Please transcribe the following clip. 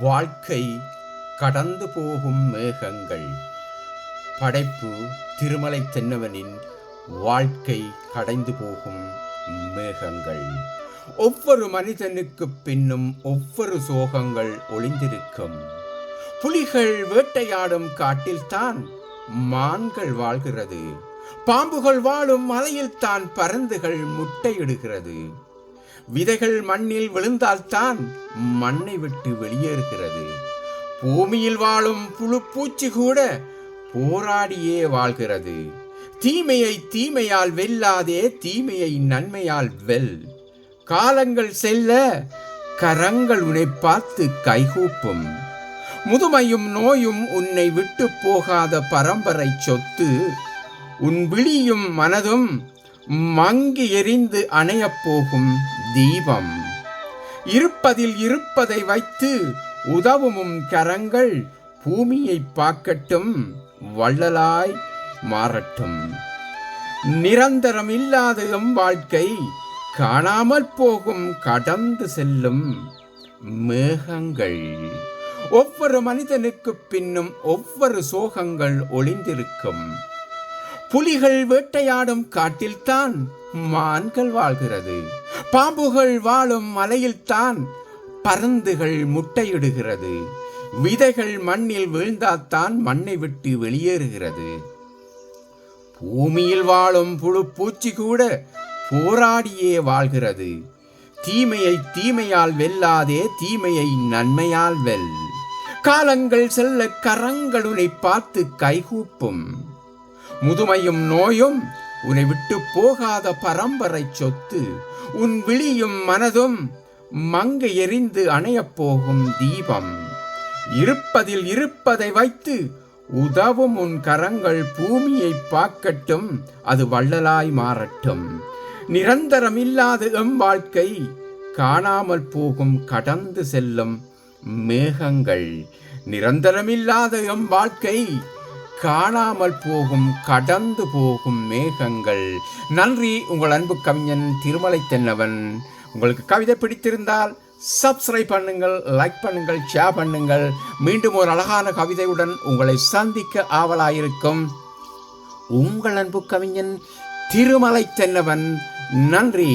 வாழ்க்கை கடந்து போகும் மேகங்கள். படைப்பு திருமலை தென்னவனின் வாழ்க்கை கடைந்து போகும் மேகங்கள். ஒவ்வொரு மனிதனுக்கு பின்னும் ஒவ்வொரு சோகங்கள் ஒளிந்திருக்கும். புலிகள் வேட்டையாடும் காட்டில்தான் மான்கள் வாழ்கிறது. பாம்புகள் வாழும் மலையில்தான் பறந்துகள் முட்டையிடுகிறது. விதைகள் மண்ணில் விழுந்தால்தான் மண்ணை விட்டு வெளியேறுகிறது. பூமியில் வாழும் புழு பூச்சி கூட போராடியே வாழ்கிறது. தீமையை தீமையால் வெல்லாதே தீமையை நன்மையால் வெல். காலங்கள் செல்ல கரங்கள் உன்னை பார்த்து கைகூப்பும். முதுமையும் நோயும் உன்னை விட்டு போகாத பரம்பரை சொத்து உன் விழியும் மனதும் மங்கி எரிந்து அணையப் போகும் தீபம். இருப்பதில் இருப்பதை வைத்து உதவும் கரங்கள் பூமியை பார்க்கட்டும் வள்ளலாய் மாறட்டும். நிரந்தரம் இல்லாத எம் வாழ்க்கை காணாமல் போகும் கடந்து செல்லும் மேகங்கள். ஒவ்வொரு மனிதனுக்கு பின்னும் ஒவ்வொரு சோகங்கள் ஒளிந்திருக்கும். புலிகள் வேட்டையாடும் காட்டில்தான் மான்கள் வாழ்கிறது. பாம்புகள் வாழும் மலையில்தான் பருந்துகள் முட்டையிடுகிறது. விதைகள் மண்ணில் விழுந்தால்தான் மண்ணை விட்டு வெளியேறுகிறது. பூமியில் வாழும் புழு பூச்சி கூட போராடியே வாழ்கிறது. தீமையை தீமையால் வெல்லாதே தீமையை நன்மையால் வெல். காலங்கள் செல்ல கரங்களுனை பார்த்து கைகூப்பும். முதுமையும் நோயும் உன்னை விட்டு போகாத பரம்பரை சொத்து உன் விழியும் மனதும் மங்க எரிந்து அணையப் போகும் தீபம். இருப்பதில் இருப்பதை வைத்து உதவும் உன் கரங்கள் பூமியை பார்க்கட்டும் அது வள்ளலாய் மாறட்டும். நிரந்தரம் இல்லாத எம் வாழ்க்கை காணாமல் போகும் கடந்து செல்லும் மேகங்கள். நிரந்தரமில்லாத எம் வாழ்க்கை காணாமல் போகும் கடந்து போகும் மேகங்கள். நன்றி உங்கள் அன்பு கவிஞன் திருமலை தென்னவன். உங்களுக்கு கவிதை பிடித்திருந்தால் சப்ஸ்கிரைப் பண்ணுங்கள் லைக் பண்ணுங்கள் ஷேர் பண்ணுங்கள். மீண்டும் ஒரு அழகான கவிதையுடன் உங்களை சந்திக்க ஆவலாயிருக்கும் உங்கள் அன்பு கவிஞன் திருமலை தென்னவன். நன்றி.